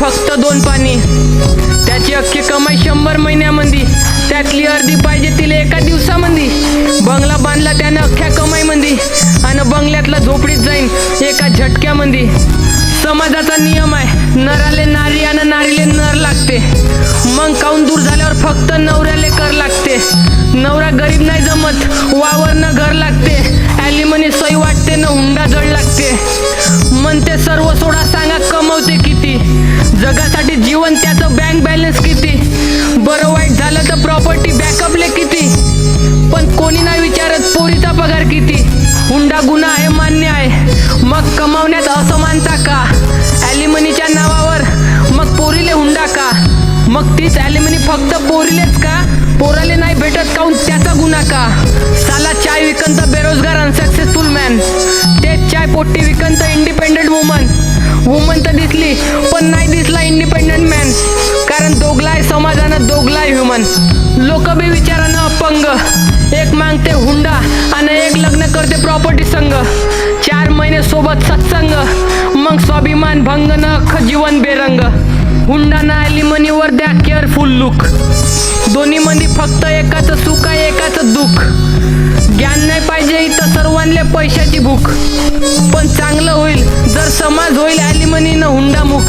फक्त दोन पाणी. त्याची अख्खी कमाई शंभर महिन्यामध्ये त्यातली अर्धी पाहिजे तिला एका दिवसामध्ये बंगला बांधला त्यानं अख्ख्या कमाईमध्ये आणि बंगल्यातला झोपडीत जाईन एका झटक्यामध्ये समाजाचा नियम आहे नराले नारी आणि नारीले नर लागते. मग काऊन दूर झाल्यावर फक्त नवऱ्याले कर लागते. नवरा गरीब नाही जमत वावरनं घर लागते. ॲलिमनी सई वाटते न हुंडा जड लागते. म्हणते सर्व सोडा जगासाठी जीवन त्याचं बँक बॅलन्स किती? बरं वाईट झालं तर प्रॉपर्टी बॅकअपले किती? पण कोणी नाही विचारत पोरीचा पगार किती? हुंडा गुन्हा आहे मान्य आहे. मग कमावण्यात असमानता का? ॲलिमनीच्या नावावर मग पोरीले हुंडा का? मग तीच ॲलिमनी फक्त पोरीलेच का? पोराले नाही भेटत काऊन त्याचा गुन्हा का? साला चाय विकंत बेरोजगार अनसक्सेसफुल मॅन तेच चाय पोट्टी विकंत इंडिपेंडेंट वुमन वुमन तर दिसली पण नाही दिसला इंडिपेंडंट मॅन कारण दोघलाय समाजानं दोघलाय ह्युमन लोक बी विचारानं अपंग. एक मागते हुंडा आणि एक लग्न करते प्रॉपर्टी संघ. चार महिने सोबत सत्संग. मग स्वाभिमान भंग न अख्खं जीवन बेरंग. हुंडा ना मनीवर द्या केअरफुल लुक दोन्ही मध्ये फक्त एकाचं सुख आहे एकाचं दुःख. इथं पैशाची भूक. पण चांगलं होईल जर समाज होईल ॲलिमनीनं हुंडा मुख